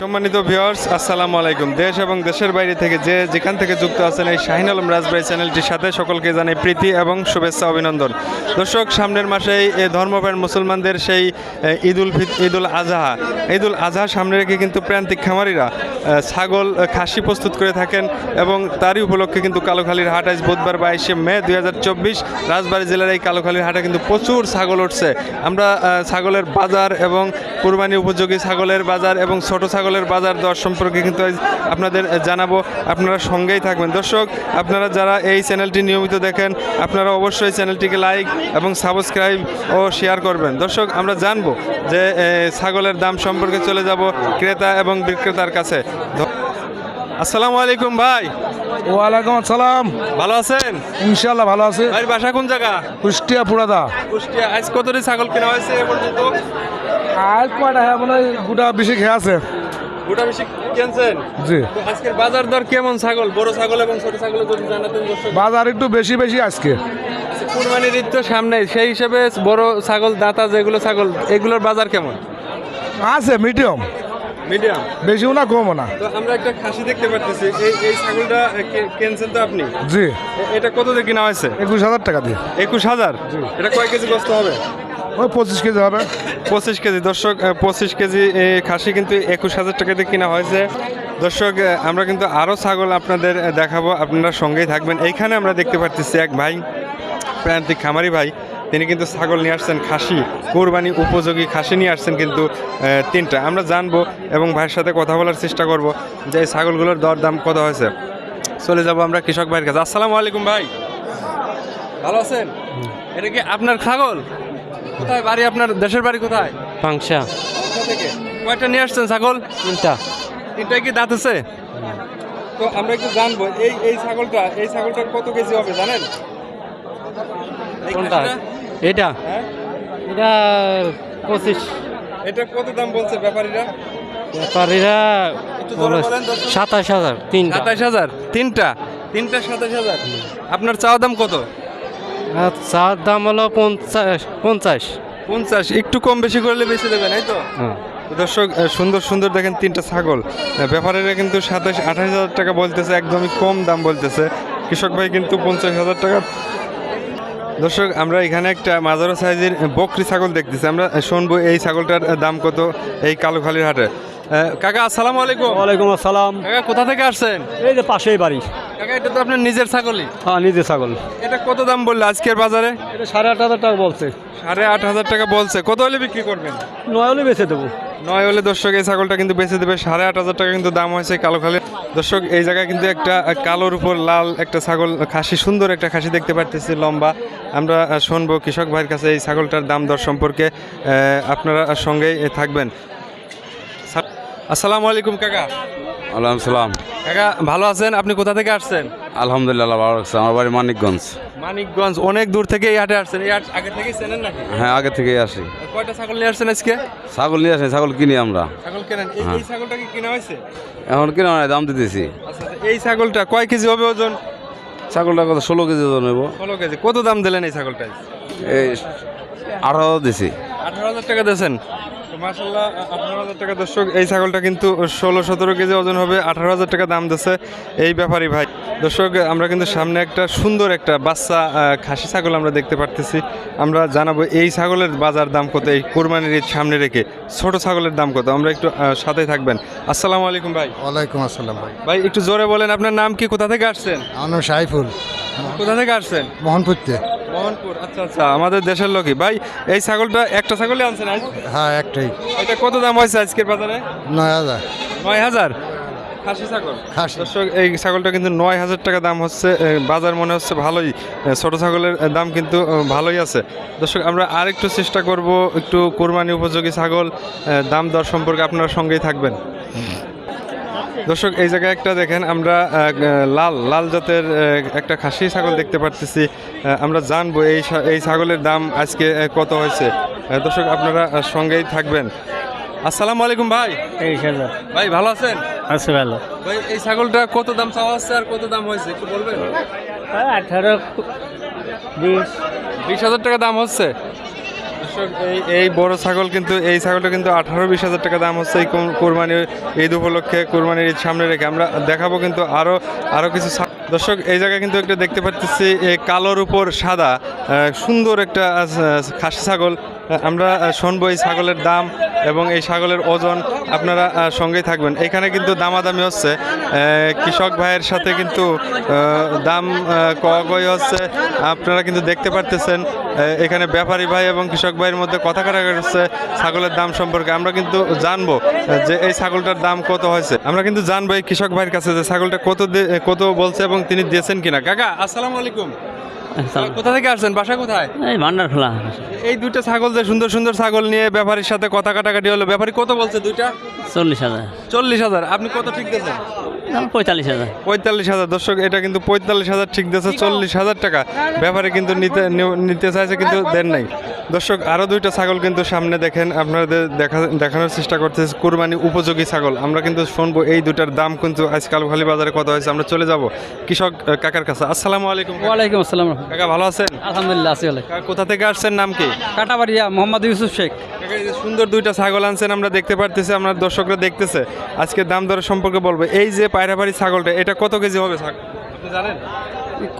সম্মানিত ভিউয়ার্স আসসালামু আলাইকুম। দেশ এবং দেশের বাইরে থেকে যে যেখান থেকে যুক্ত আছেন এই শাহিন আলম রাজবাড়ি চ্যানেলটির সাথে সকলকে জানাই প্রীতি এবং শুভেচ্ছা, অভিনন্দন। দর্শক, সামনের মাসেই ধর্মপ্রাণ মুসলমানদের সেই ঈদুল ঈদুল আজহা। ঈদুল আজহা সামনে রেখে কিন্তু প্রান্তিক খামারিরা ছাগল খাসি প্রস্তুত করে থাকেন এবং তারই উপলক্ষে কিন্তু কালোখালীর হাট আজ বুধবার বাইশে মে দু হাজার চব্বিশ রাজবাড়ী জেলার এই কালোখালীর হাটে কিন্তু প্রচুর ছাগল উঠছে। আমরা ছাগলের বাজার এবং কুরবানি উপযোগী ছাগলের বাজার এবং ছোট ছাগলের বাজার দর সম্পর্কে কিন্তু আপনাদের জানাব। আপনারা সঙ্গেই থাকবেন। দর্শক আপনারা যারা এই চ্যানেলটি নিয়মিত দেখেন আপনারা অবশ্যই চ্যানেলটিকে লাইক এবং সাবস্ক্রাইব ও শেয়ার করবেন। দর্শক আমরা জানব যে ছাগলের দাম সম্পর্কে চলে যাব ক্রেতা এবং বিক্রেতার কাছে। আসসালামু আলাইকুম ভাই। ওয়ালাইকুম আসসালাম। ভালো আছেন? ইনশাল্লাহ ভালো আছে। ভাই বাসা কোন জায়গা? কুষ্টিয়া পুরাদা। কুষ্টিয়া। আজ কতটি ছাগল কেনা হয়েছে এ পর্যন্ত? আর কয়টা হ্যাঁ? মানে গোটা বেশি খেয়ে আছে। গোটা বেশি কিনছেন? জি। আজকের বাজার দর কেমন ছাগল? বড় ছাগল এবং ছোট ছাগল যদি জানাতেন দর্শক। বাজার একটু বেশি বেশি আজকে। কুরবানির ঈদ তো সামনে সেই হিসেবে বড় ছাগল দাতা যেগুলো ছাগল এগুলোর বাজার কেমন? আছে মিডিয়াম মিডিয়াম বেশিও না কমও না। তো আমরা একটা খাসি দেখতে পাচ্ছি এই এই ছাগলটা কিনছেন তো আপনি? জি। এটা কত দিয়ে কেনা হয়েছে? একুশ হাজার টাকা দিয়ে। একুশ হাজার? এটা কয় কেজি গোস্ত হবে? ওই পঁচিশ কেজি হবে। পঁচিশ কেজি। দর্শক পঁচিশ কেজি খাসি কিন্তু একুশ হাজার টাকা দিয়ে কেনা হয়েছে। দর্শক আমরা কিন্তু আরও ছাগল আপনাদের দেখাবো। আপনারা সঙ্গেই থাকবেন। এইখানে আমরা দেখতে পাচ্ছি এক ভাই, প্রান্তিক খামারি ভাই। তিনি কিন্তু ছাগল নিয়ে আসছেন, খাসি, কোরবানি উপযোগী খাসি নিয়ে আসছেন কিন্তু তিনটা। আমরা জানব এবং ভাইয়ের সাথে কথা বলার চেষ্টা করব যে এই ছাগলগুলোর দর দাম কত হয়েছে। চলে যাব আমরা কৃষক ভাইয়ের কাছে। আসসালামু আলাইকুম ভাই। ভালো আছেন? এটা কি আপনার ছাগল? কোথায় বাড়ি আপনার? দেশের বাড়ি কোথায়? পাংশা থেকে। কয়টা নিয়ে আসছেন ছাগল? তিনটা। তিনটায় কি দাঁত আছে? তো আমরা একটু জানব এই এই ছাগলটা এই ছাগলটা কত কেজি হবে জানেন? কোনটা? এটা? হ্যাঁ? এটা পঁচিশ। এটা কত দাম বলছে ব্যাপারীরা? ব্যাপারীরা। সাতাশ হাজার তিনটা। সাতাশ হাজার? তিনটা? তিনটা সাতাশ হাজার? আপনার চাওয়া দাম কত? চার দাম হলো পঞ্চাশ পঞ্চাশ। পঞ্চাশ একটু কম বেশি করলে বেশি দেবেন এই তো? হ্যাঁ। দর্শক সুন্দর সুন্দর দেখেন তিনটা ছাগল। ব্যাপারীরা কিন্তু সাতাশ আঠাশ হাজার টাকা বলতেছে একদমই কম দাম বলতেছে। কৃষক ভাই কিন্তু পঞ্চাশ হাজার টাকা। দর্শক আমরা এখানে একটা মাজারো সাইজের বকরি ছাগল দেখতেছি। আমরা শুনব এই ছাগলটার দাম কত এই কালুখালির হাটে। কাকা আসসালামু আলাইকুম। ওয়ালাইকুম আসসালাম। কাকা কোথা থেকে আসছেন? এই যে পাশেই বাড়ি। কাকা এটা তো আপনার নিজের ছাগলই? হ্যাঁ নিজে ছাগল। এটা কত দাম বলল আজকের বাজারে? এটা সাড়ে আট হাজার টাকা বলছে। সাড়ে আট হাজার টাকা বলছে। কত হলে বিক্রি করবেন? নয় হলে বেঁচে দেবো। নয় হলে দর্শক এই ছাগলটা কিন্তু বেঁচে দেবে। সাড়ে আট হাজার টাকা কিন্তু দাম হয়েছে কালো খালি দর্শক এই জায়গায় কিন্তু একটা কালোর উপর লাল একটা ছাগল খাসি সুন্দর একটা খাসি দেখতে পারতেছি লম্বা। আমরা শুনব কৃষক ভাইয়ের কাছে এই ছাগলটার দাম দর সম্পর্কে। আপনারা সঙ্গেই থাকবেন। আসসালামু আলাইকুম কাকা। আলাইকুম সালাম। কাকা ভালো আছেন? আপনি কোথা থেকে আসছেন? আলহামদুলিল্লাহ ভালো লাগছে আমার বাড়ি মানিকগঞ্জ। মানিকগঞ্জ অনেক দূর থেকে এই হাটে আসছেন। এই হাট আগে থেকে চেনেন নাকি? হ্যাঁ আগে থেকেই আসি। কয়টা ছাগল নিয়ে আসছেন আজকে? ছাগল নিয়ে আসি ছাগল কিনি আমরা। ছাগল কেনেন? এই- এই ছাগলটা কি কেনা হয়েছে? এখন কিনে হয় দাম দিতেছি। আচ্ছা এই ছাগলটা কয় কেজি হবে ওজন? ছাগলটা কত? ষোলো কেজি ওজন নেব ষোলো কেজি। কত দাম দিলেন এই ছাগলটায় এই আঠারো দিছি। আঠারো হাজার টাকা দিয়েছেন? মাসাল্লাহ আঠারো হাজার টাকা দর্শক এই ছাগলটা কিন্তু ষোলো সতেরো কেজি ওজন হবে আঠারো হাজার টাকা দাম দিচ্ছে এই ব্যাপারই ভাই। দর্শক আমরা কিন্তু সামনে একটা সুন্দর একটা বাচ্চা খাসি ছাগল আমরা দেখতে পারতেছি। আমরা জানাব এই ছাগলের বাজার দাম কত এই কোরবানির ঈদ সামনে রেখে ছোট ছাগলের দাম কত আমরা একটু সাথে থাকবেন। আসসালামু আলাইকুম ভাই। ওয়ালাইকুম আসসালাম ভাই। ভাই একটু জোরে বলেন আপনার নাম কি কোথা থেকে আসছেন? আমার নাম সাইফুল। কোথা থেকে আসছেন? মোহনপুরতে মোহনপুর আচ্ছা আচ্ছা। আমাদের দেশের লোকই। ভাই এই ছাগলটা একটা ছাগলই আনছেন আজ হ্যাঁ একটাই। এটা কত দাম হয়েছে আজকের বাজারে? নয় হাজার। নয় হাজার? খাসি ছাগল। খাসি। দর্শক এই ছাগলটা কিন্তু নয় হাজার টাকা দাম হচ্ছে বাজার মনে হচ্ছে ভালোই। ছোট ছাগলের দাম কিন্তু ভালোই আছে। দর্শক আমরা আর একটু চেষ্টা করব একটু কোরবানি উপযোগী ছাগল দাম দর সম্পর্কে আপনারা সঙ্গেই থাকবেন। দর্শক এই জায়গায় একটা দেখেন আমরা লাল লাল জাতের একটা খাসি ছাগল দেখতে পারতেছি। আমরা জানব এই এই ছাগলের দাম আজকে কত হয়েছে। দর্শক আপনারা সঙ্গেই থাকবেন। আসসালামু আলাইকুম ভাই। হাজার ভাই ভালো আছেন? আছে ভালো। ভাই এই ছাগলটা কত দাম চাওয়া হচ্ছে আর কত দাম হয়েছে একটু বলবেন? আঠারো বিশ। বিশ হাজার টাকা দাম হচ্ছে? দর্শক, এই এই বড় ছাগল কিন্তু, এই ছাগলটা কিন্তু আঠারো বিশ হাজার টাকা দাম হচ্ছে এই কোর- কোরবানির ঈদ উপলক্ষে, কোরবানির ঈদ সামনে রেখে। আমরা দেখাবো কিন্তু আরও আরও কিছু দর্শক, এই জায়গায় কিন্তু একটা দেখতে পাচ্ছি কালোর উপর সাদা সুন্দর একটা খাসি ছাগল। আমরা শুনব এই ছাগলের দাম। এবং এই ছাগলের ওজন আপনারা সঙ্গেই থাকবেন। এখানে কিন্তু দামাদামি হচ্ছে। কৃষক ভাইয়ের সাথে কিন্তু দাম কয় হচ্ছে। আপনারা কিন্তু দেখতে পারতেছেন এখানে ব্যাপারী ভাই এবং কৃষক ভাইয়ের মধ্যে কথা কাটাকাটি হচ্ছে ছাগলের দাম সম্পর্কে। আমরা কিন্তু জানব যে এই ছাগলটার দাম কত হয়েছে। আমরা কিন্তু জানব এই কৃষক ভাইয়ের কাছে যে ছাগলটা কত কত বলছে এবং তিনি দিয়েছেন কিনা। কাকা, আসসালামু আলাইকুম। কোথা থেকে আসছেন? বাসা কোথায়? এই ভান্ডার খোলা এই দুইটা ছাগল যে সুন্দর সুন্দর ছাগল নিয়ে ব্যাপারীর সাথে কথা কাটাকাটি হলো ব্যাপারী কত বলছে দুইটা? চল্লিশ হাজার। চল্লিশ হাজার। আপনি কত ঠিক দিয়েছেন? পঁয়তাল্লিশ হাজার। পঁয়তাল্লিশ হাজার। দর্শক এটা কিন্তু পঁয়তাল্লিশ হাজার ঠিক দিয়েছে চল্লিশ হাজার টাকা। ব্যাপারে কিন্তু নিতে নিতে চাইছে কিন্তু দেন নাই। দর্শক আরও দুইটা ছাগল কিন্তু সামনে দেখেন আপনাদের দেখা দেখানোর চেষ্টা করতেছে। কুরবানি উপযোগী ছাগল। আমরা কিন্তু শুনব এই দুটার দাম কিন্তু আজকাল খালি বাজারে কত হয়েছে। আমরা চলে যাব কৃষক কাকার কাছে। আসসালামু আলাইকুম ওয়ালাইকুম আসসালাম কাকা ভালো আছেন? আলহামদুলিল্লাহ আছি ভালো। কোথা থেকে আসছেন? নাম কি? কাটাবাড়িয়া মোহাম্মদ ইউসুফ শেখ। সুন্দর দুইটা ছাগল আনছেন আমরা দেখতে পারতেছি আমরা দর্শকরা দেখতেছে। আজকে দাম দর সম্পর্কে বলব। এই যে পায়রাবাড়ি ছাগলটা, এটা কত কেজি হবে ছাগল আপনি জানেন?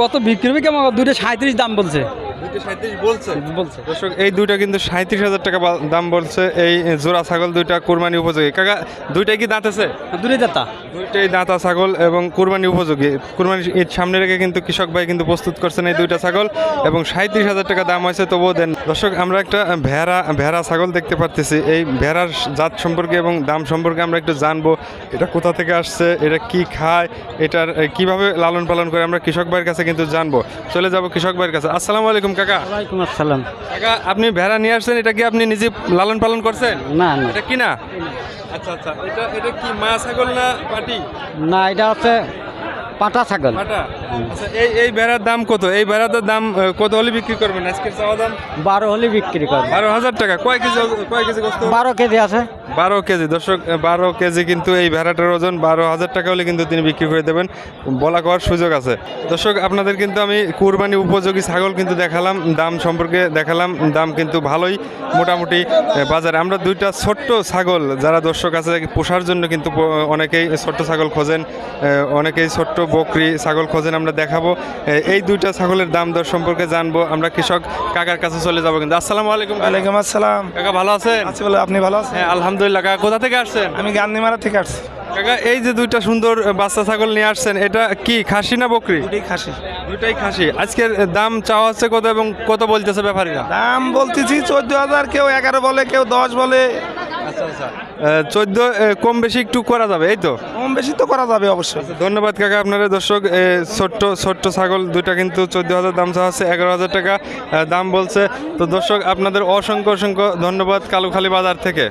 কত বিক্রি কেমন? দুইটা সাঁত্রিশ দাম বলছে। বলছে। দর্শক এই দুইটা কিন্তু সাঁত্রিশ হাজার টাকা দাম বলছে। এই জোড়া ছাগল দুইটা কুরবানি উপযোগী। কাকা দুইটাই কি দাঁত আছে? দাতা। দুইটাই দাঁতা ছাগল এবং কুরবানি উপযোগী। কুরবানি ঈদ সামনে রেখে কিন্তু কৃষক ভাই কিন্তু প্রস্তুত করছেন এই দুইটা ছাগল এবং সাঁত্রিশ হাজার টাকা দাম হয়েছে তবুও দেন। দর্শক আমরা একটা ভেড়া ভেড়া ছাগল দেখতে পারতেছি। এই ভেড়ার জাত সম্পর্কে এবং দাম সম্পর্কে আমরা একটু জানব। এটা কোথা থেকে আসছে? এটা কি খায়? এটার কীভাবে লালন পালন করে আমরা কৃষক ভাইয়ের কাছে কিন্তু জানব। চলে যাব কৃষক ভাইয়ের কাছে। আসসালামু আলাইকুম কাকা? ওয়ালাইকুম আসসালাম। কাকা আপনি ভেড়া নিয়ে আসছেন এটা কি আপনি নিজে লালন পালন করছেন? না না। এটা কি না? আচ্ছা আচ্ছা এটা এটা কি মা ছাগল না পাটি? না এটা হচ্ছে পাটা ছাগল। পাটা? আচ্ছা এই এই ভেড়ার দাম কত? এই ভেড়াটার দাম কত হলে বিক্রি করবেন? আজকের চাওয়া দাম? বারো হলে বিক্রি করবে বারো হাজার টাকা। কয় কেজি কয় কেজি বারো কেজি আছে। বারো কেজি। দর্শক বারো কেজি কিন্তু এই ভেড়াটার ওজন বারো হাজার টাকা হলে কিন্তু তিনি বিক্রি করে দেবেন। বলা করার সুযোগ আছে। দর্শক আপনাদের কিন্তু আমি কুরবানি উপযোগী ছাগল কিন্তু দেখালাম দাম সম্পর্কে দেখালাম দাম কিন্তু ভালোই মোটামুটি বাজারে। আমরা দুইটা ছোট্ট ছাগল যারা দর্শক আছে পোষার জন্য কিন্তু অনেকেই ছোট্ট ছাগল খোঁজেন অনেকেই ছোট্ট বকরি ছাগল খোঁজেন। আমরা দেখাবো। এই দুইটা ছাগলের দাম দর সম্পর্কে জানব। আমরা কৃষক কাকার কাছে চলে যাব কিন্তু। আসসালামু আলাইকুম ওয়ালাইকুম আসসালাম। কাকা ভালো আছেন? আছি বলে আপনি ভালো আছেন? হ্যাঁ আলহামদুলিল্লাহ। কাকা কোথা থেকে আসছেন? আমি গান্ধীমারা থেকে আসছি। কাকা এই যে দুইটা সুন্দর বাচ্চা ছাগল নিয়ে আসছেন এটা কি খাসি না বকরি? দুটোই খাসি। দুইটাই খাসি। আজকের দাম চাওয়া হচ্ছে কত এবং কত বলতেছে ব্যাপারীরা? দাম বলতেছি চোদ্দ হাজার কেউ এগারো বলে কেউ দশ বলে। আচ্ছা আচ্ছা। চোদ্দ কম বেশি একটু করা যাবে এই তো? কম বেশি তো করা যাবে অবশ্যই। ধন্যবাদ কাকা আপনারা। দর্শক ছোট্ট ছোট্ট ছাগল, দুইটা কিন্তু চোদ্দ হাজার দাম চাওয়া আছে, এগারো হাজার টাকা দাম বলছে। তো দর্শক, আপনাদের অসংখ্য অসংখ্য ধন্যবাদ কালুখালী বাজার থেকে।